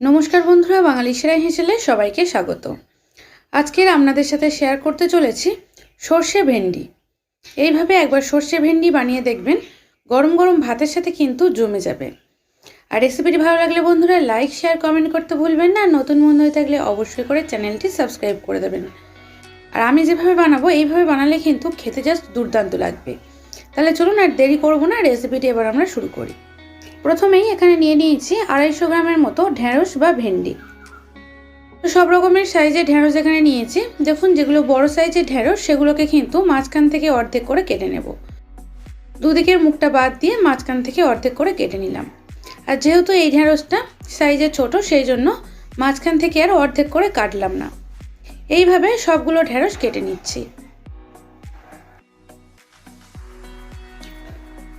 নমস্কার বন্ধুরা, বাঙালি সেরাই হেসেলে সবাইকে স্বাগত। আজকের আপনাদের সাথে শেয়ার করতে চলেছি সর্ষে ভেন্ডি। এইভাবে একবার সর্ষে ভেন্ডি বানিয়ে দেখবেন, গরম গরম ভাতের সাথে কিন্তু জমে যাবে। আর রেসিপিটি ভালো লাগলে বন্ধুরা লাইক শেয়ার কমেন্ট করতে ভুলবেন না। নতুন বন্ধু হয়ে থাকলে অবশ্যই করে চ্যানেলটি সাবস্ক্রাইব করে দেবেন। আর আমি যেভাবে বানাবো, এইভাবে বানালে কিন্তু খেতে জাস্ট দুর্দান্ত লাগবে। তাহলে চলুন আর দেরি করব না রেসিপিটি এবার আমরা শুরু করি। প্রথমেই এখানে নিয়ে নিয়েছি আড়াইশো গ্রামের মতো ঢ্যাঁড়স বা ভেন্ডি। তো সব রকমের সাইজের ঢ্যাঁড়স এখানে নিয়েছি। দেখুন, যেগুলো বড় সাইজের ঢ্যাঁড়স সেগুলোকে কিন্তু মাঝখান থেকে অর্ধেক করে কেটে নেব। দুদিকের মুখটা বাদ দিয়ে মাঝখান থেকে অর্ধেক করে কেটে নিলাম। আর যেহেতু এই ঢ্যাঁড়সটা সাইজে ছোট, সেই জন্য মাঝখান থেকে আর অর্ধেক করে কাটলাম না। এইভাবে সবগুলো ঢ্যাঁড়স কেটে নিচ্ছি।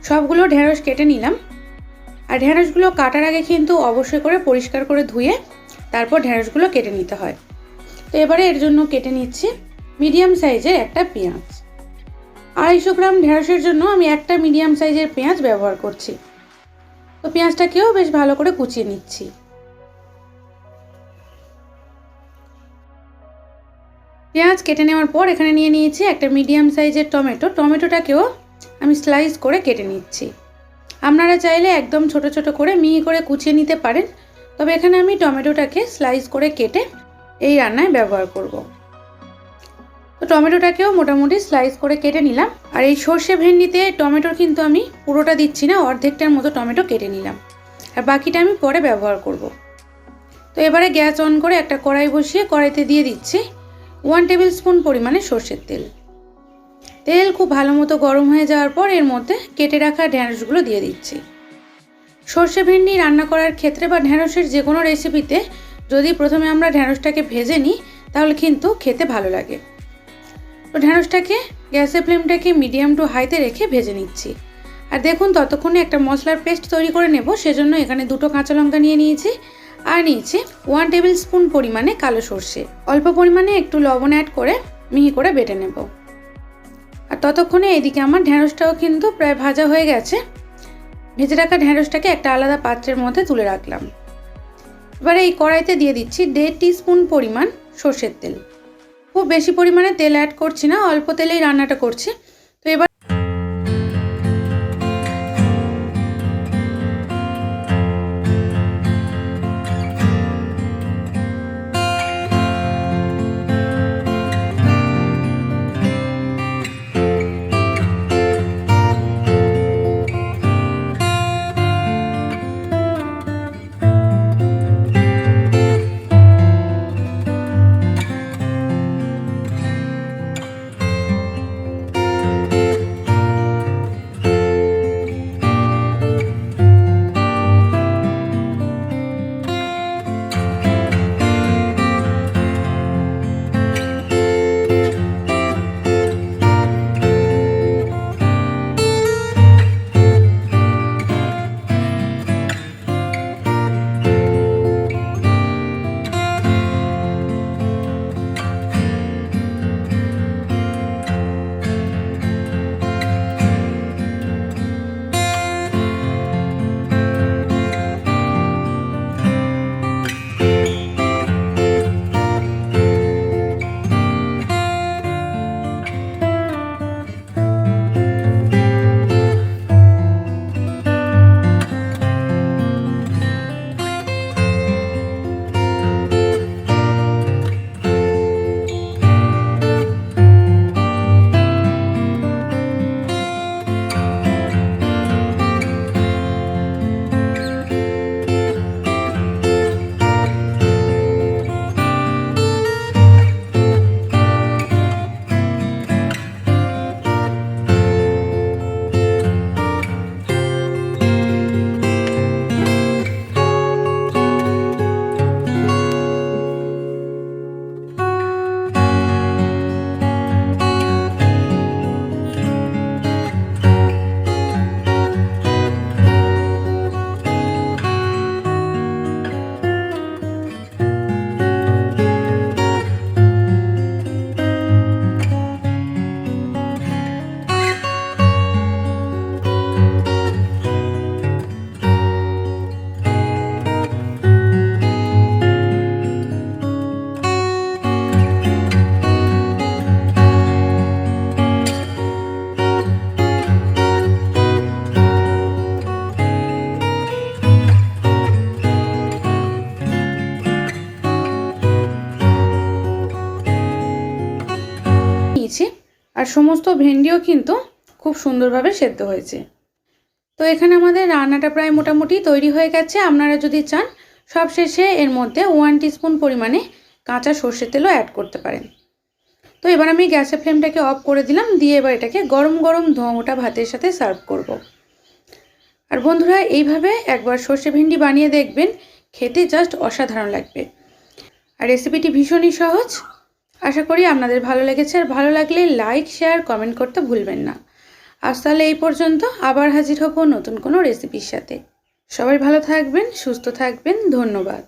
সবগুলো ঢ্যাঁড়স কেটে নিলাম। আর ঢ্যাঁড়সগুলো কাটার আগে কিন্তু অবশ্যই করে পরিষ্কার করে ধুয়ে তারপর ঢ্যাঁড়সগুলো কেটে নিতে হয়। তো এবারে এর জন্য কেটে নিচ্ছি মিডিয়াম সাইজের একটা পেঁয়াজ। আড়াইশো গ্রাম ঢ্যাঁড়সের জন্য আমি একটা মিডিয়াম সাইজের পেঁয়াজ ব্যবহার করছি। তো পেঁয়াজটাকেও বেশ ভালো করে কুচিয়ে নিচ্ছি। পেঁয়াজ কেটে নেওয়ার পর এখানে নিয়ে নিয়েছি একটা মিডিয়াম সাইজের টমেটো। টমেটোটাকেও আমি স্লাইস করে কেটে নিচ্ছি। আপনারা চাইলে একদম ছোট ছোট করে মিহি করে কুচিয়ে নিতে পারেন। তবে এখানে আমি টমেটোটাকে স্লাইস করে কেটে এই রান্নায় ব্যবহার করব। তো টমেটোটাকেও মোটামুটি স্লাইস করে কেটে নিলাম। আর এই সর্ষে ভেন্ডিতে টমেটোর কিন্তু আমি পুরোটা দিচ্ছি না, অর্ধেকটার মতো টমেটো কেটে নিলাম। আর বাকিটা আমি পরে ব্যবহার করব। তো এবারে গ্যাস অন করে একটা কড়াই বসিয়ে কড়াইতে দিয়ে দিচ্ছি ওয়ান টেবিল স্পুন পরিমাণে সর্ষের তেল। তেল খুব ভালো মতো গরম হয়ে যাওয়ার পর এর মধ্যে কেটে রাখা ঢ্যাঁড়সগুলো দিয়ে দিচ্ছি। সর্ষে ভেন্ডি রান্না করার ক্ষেত্রে বা ঢ্যাঁড়সের যে কোনো রেসিপিতে যদি প্রথমে আমরা ঢ্যাঁড়সটাকে ভেজে নিই, তাহলে কিন্তু খেতে ভালো লাগে। তো ঢ্যাঁড়সটাকে গ্যাসের ফ্লেমটাকে মিডিয়াম টু হাইতে রেখে ভেজে নিচ্ছি। আর দেখুন ততক্ষণে একটা মশলার পেস্ট তৈরি করে নেব, সেজন্য এখানে দুটো কাঁচা লঙ্কা নিয়ে নিয়েছি আর নিয়েছি ওয়ান টেবিল স্পুন পরিমাণে কালো সর্ষে। অল্প পরিমাণে একটু লবণ অ্যাড করে মিহি করে বেটে নেব। আর ততক্ষণে এদিকে আমার ঢ্যাঁড়সটাও কিন্তু প্রায় ভাজা হয়ে গেছে। ভেজে রাখা ঢ্যাঁড়সটাকে একটা আলাদা পাত্রের মধ্যে তুলে রাখলাম। এবারে এই কড়াইতে দিয়ে দিচ্ছি দেড় টিস্পুন পরিমাণ সর্ষের তেল। খুব বেশি পরিমাণে তেল অ্যাড করছি না, অল্প তেলেই রান্নাটা করছি। তো এবার আর সমস্ত ভেন্ডিও কিন্তু খুব সুন্দরভাবে সেদ্ধ হয়েছে। তো এখানে আমাদের রান্নাটা প্রায় মোটামুটি তৈরি হয়ে গেছে। আপনারা যদি চান, সব শেষে এর মধ্যে ওয়ান টিস্পুন পরিমাণে কাঁচা সর্ষের তেলও অ্যাড করতে পারেন। তো এবার আমি গ্যাসের ফ্লেমটাকে অফ করে দিলাম, দিয়ে এবার এটাকে গরম গরম ধোঁয়াটা ভাতের সাথে সার্ভ করব। আর বন্ধুরা, এইভাবে একবার সর্ষে ভেন্ডি বানিয়ে দেখবেন, খেতে জাস্ট অসাধারণ লাগবে। আর রেসিপিটি ভীষণই সহজ। আশা করি আপনাদের ভালো লেগেছে, আর ভালো লাগলে লাইক শেয়ার কমেন্ট করতে ভুলবেন না। আজ তাহলে এই পর্যন্ত আবার হাজির হব নতুন কোনো রেসিপির সাথে। সবাই ভালো থাকবেন, সুস্থ থাকবেন, ধন্যবাদ।